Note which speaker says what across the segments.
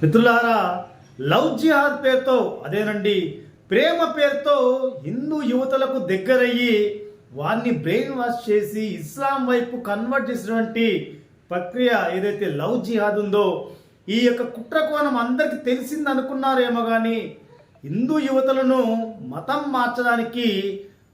Speaker 1: మిత్రులారా లవ్ జిహాద్ పేరుతో అదేనండి ప్రేమ పేరుతో హిందూ యువతలకు దగ్గరయ్యి వారిని బ్రెయిన్ వాష్ చేసి ఇస్లాం వైపు కన్వర్ట్ చేసినటువంటి ప్రక్రియ ఏదైతే లవ్ జిహాద్ ఉందో ఈ యొక్క కుట్ర కోణం అందరికీ తెలిసింది అనుకున్నారేమో కానీ హిందూ యువతలను మతం మార్చడానికి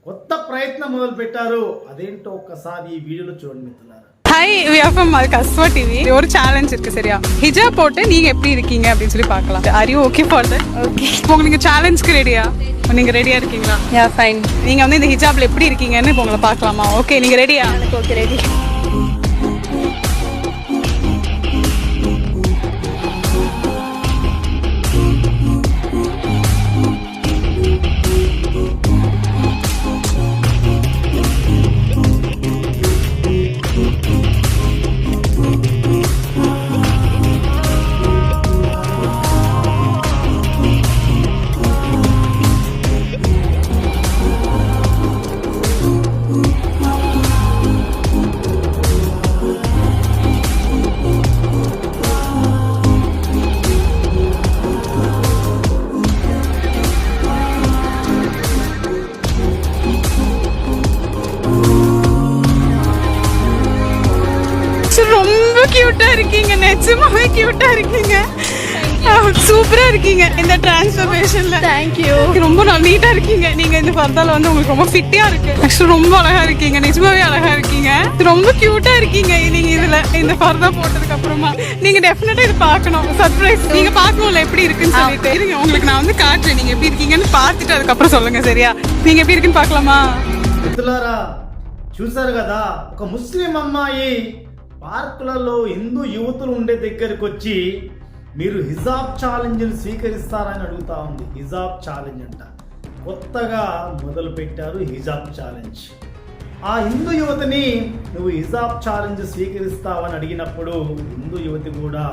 Speaker 1: కొత్త ప్రయత్నం మొదలుపెట్టారు. అదేంటో ఒక్కసారి ఈ వీడియోలో చూడండి మిత్రులారా.
Speaker 2: ஹாய் வி ஆர் ஃப்ரம் கஸ்வா டிவி ஒரு சேலஞ்ச் இருக்கு சரியா? ஹிஜாப் போட்டு நீங்க எப்படி இருக்கீங்க அப்படின்னு சொல்லி பார்க்கலாம். Are you okay for that okay உங்க நீங்க சேலஞ்சுக்கு ரெடியா நீங்க ரெடியா இருக்கீங்களா?
Speaker 3: யா ஃபைன்
Speaker 2: நீங்க வந்து இந்த ஹிஜாப்ல எப்படி இருக்கீங்கன்னு இப்போ உங்களை பார்க்கலாமா? ஓகே நீங்க ரெடியா
Speaker 3: ஓகே ரெடி
Speaker 2: கியூட்டா இருக்கீங்க நிஜமாவே கியூட்டா இருக்கீங்க சூப்பரா இருக்கீங்க இந்த டிரான்ஸ்ஃபர்மேஷன்ல
Speaker 3: தேங்க்யூ
Speaker 2: ரொம்ப நீட்டா இருக்கீங்க நீங்க இந்த பர்தால வந்து உங்களுக்கு ரொம்ப ஃபிட்டியா இருக்கு Actually ரொம்ப அழகா இருக்கீங்க நிஜமாவே அழகா இருக்கீங்க ரொம்ப கியூட்டா இருக்கீங்க நீங்க இதுல இந்த பர்தா போட்டதுக்கு அப்புறமா நீங்க டெஃபினட்டா இது பார்க்கணும் சர்ப்ரைஸ் நீங்க பார்க்கணும்ல எப்படி இருக்குன்னு சொல்லிட்டு இருங்க உங்களுக்கு நான் வந்து காட்டுறேன் நீங்க எப்படி இருக்கீங்கன்னு பார்த்துட்டு அதுக்கப்புறம் சொல்லுங்க சரியா நீங்க எப்படி இருக்குன்னு பார்க்கலாமா
Speaker 1: మిత్రులారా చూశారు కదా ఒక ముస్లిం అమ్మాయి పార్కులలో హిందూ యువతులు ఉండే దగ్గరికి వచ్చి మీరు హిజాబ్ ఛాలెంజ్ని స్వీకరిస్తారని అడుగుతా ఉంది. హిజాబ్ ఛాలెంజ్ అంట. కొత్తగా మొదలుపెట్టారు హిజాబ్ ఛాలెంజ్. ఆ హిందూ యువతిని నువ్వు హిజాబ్ ఛాలెంజ్ స్వీకరిస్తావని అడిగినప్పుడు హిందూ యువతి కూడా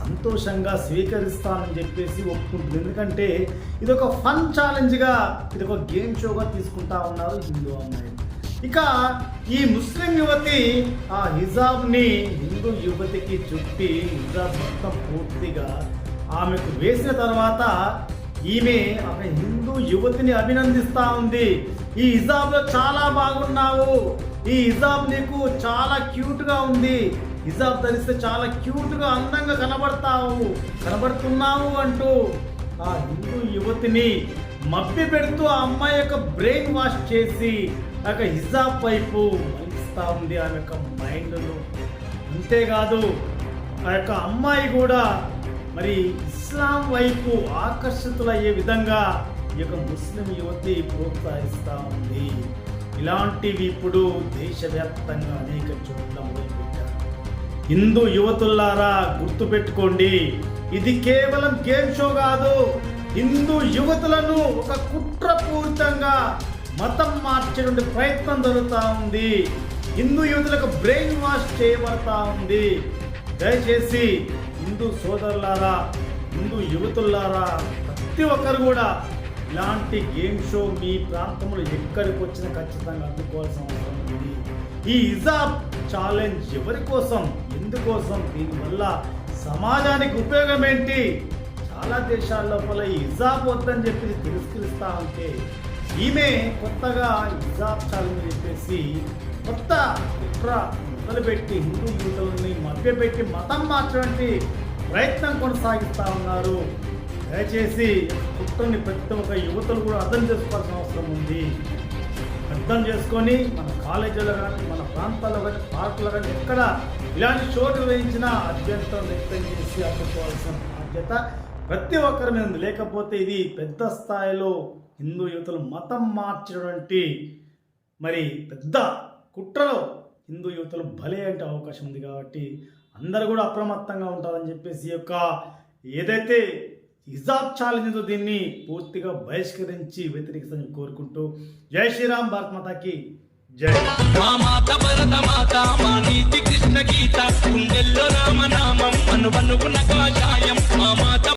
Speaker 1: సంతోషంగా స్వీకరిస్తానని చెప్పేసి ఒప్పుకుంటుంది. ఎందుకంటే ఇది ఒక ఫన్ ఛాలెంజ్గా ఇది ఒక గేమ్ షోగా తీసుకుంటా ఉన్నారు హిందూ అమ్మాయి ఇక ఈ ముస్లిం యువతి ఆ హిజాబ్ని హిందూ యువతికి చుట్టి హిజాబ్ మొత్తం పూర్తిగా ఆమెకు వేసిన తర్వాత ఈమె ఆమె హిందూ యువతిని అభినందిస్తా ఉంది. ఈ హిజాబ్లో చాలా బాగున్నావు. ఈ హిజాబ్ నీకు చాలా క్యూట్గా ఉంది. హిజాబ్ ధరిస్తే చాలా క్యూట్గా అందంగా కనబడతావు. కనబడుతున్నావు అంటూ ఆ హిందూ యువతిని మభ్య పెడుతూ ఆ అమ్మాయి యొక్క బ్రెయిన్ వాష్ చేసి యొక్క హిజాబ్ వైపు మలిస్తా ఉంది ఆమె యొక్క మైండ్ను అంతేకాదు ఆ యొక్క అమ్మాయి కూడా మరి ఇస్లాం వైపు ఆకర్షితులయ్యే విధంగా ఈ యొక్క ముస్లిం యువతి ప్రోత్సహిస్తూ ఉంది. ఇలాంటివి ఇప్పుడు దేశవ్యాప్తంగా అనేక చోట్ల మొదలుపెట్టారు. హిందూ యువతులారా గుర్తుపెట్టుకోండి ఇది కేవలం గేమ్ షో కాదు. హిందూ యువతులను ఒక కుట్రపూరితంగా మతం మార్చేటువంటి ప్రయత్నం జరుగుతూ ఉంది. హిందూ యువతులకు బ్రెయిన్ వాష్ చేయబడతా ఉంది. దయచేసి హిందూ సోదరులారా హిందూ యువతులారా ప్రతి ఒక్కరు కూడా ఇలాంటి గేమ్ షో మీ ప్రాంతంలో ఎక్కడికి వచ్చినా ఖచ్చితంగా అందుకోవాల్సిన అవసరం ఉంది. ఈ ఇజాబ్ ఛాలెంజ్ ఎవరి కోసం ఎందుకోసం దీనివల్ల సమాజానికి ఉపయోగం ఏంటి చాలా దేశాల లోపల ఈ ఇజాబ్ వద్దని చెప్పి తిరస్కరిస్తా ఉంటే ఈమె కొత్తగా హిజాబ్ ఛాలెంజ్ చెప్పేసి కొత్త కుట్ర మొదలుపెట్టి హిందూ యువతులని మభ్యపెట్టి మతం మార్చడానికి ప్రయత్నం కొనసాగిస్తా ఉన్నారు. దయచేసి కుట్రని ప్రతి ఒక్క యువతలు కూడా అర్థం చేసుకోవాల్సిన అవసరం ఉంది. అర్థం చేసుకొని మన కాలేజీలో కానీ మన ప్రాంతాల్లో కానీ పార్కులో కానీ ఎక్కడ ఇలాంటి చోటు వేయించినా అభ్యంతరం వ్యక్తం చేసి అడ్డుకోవాల్సిన బాధ్యత ప్రతి ఒక్కరి మీద లేకపోతే ఇది పెద్ద స్థాయిలో హిందూ యువతలు మతం మార్చినటువంటి మరి పెద్ద కుట్రలో హిందూ యువతలు భలే అంటే అవకాశం ఉంది కాబట్టి అందరూ కూడా అప్రమత్తంగా ఉంటారని చెప్పేసి యొక్క ఏదైతే హిజాబ్ ఛాలెంజ్ దీన్ని పూర్తిగా బహిష్కరించి వ్యతిరేకిస్తామని కోరుకుంటూ జై శ్రీరామ్ భారత్ మాతాకి జై.
Speaker 4: మాత భరత మాత మా నీతి కృష్ణ గీత గుండెల్లో రామనామం అను కాషాయం మా మాత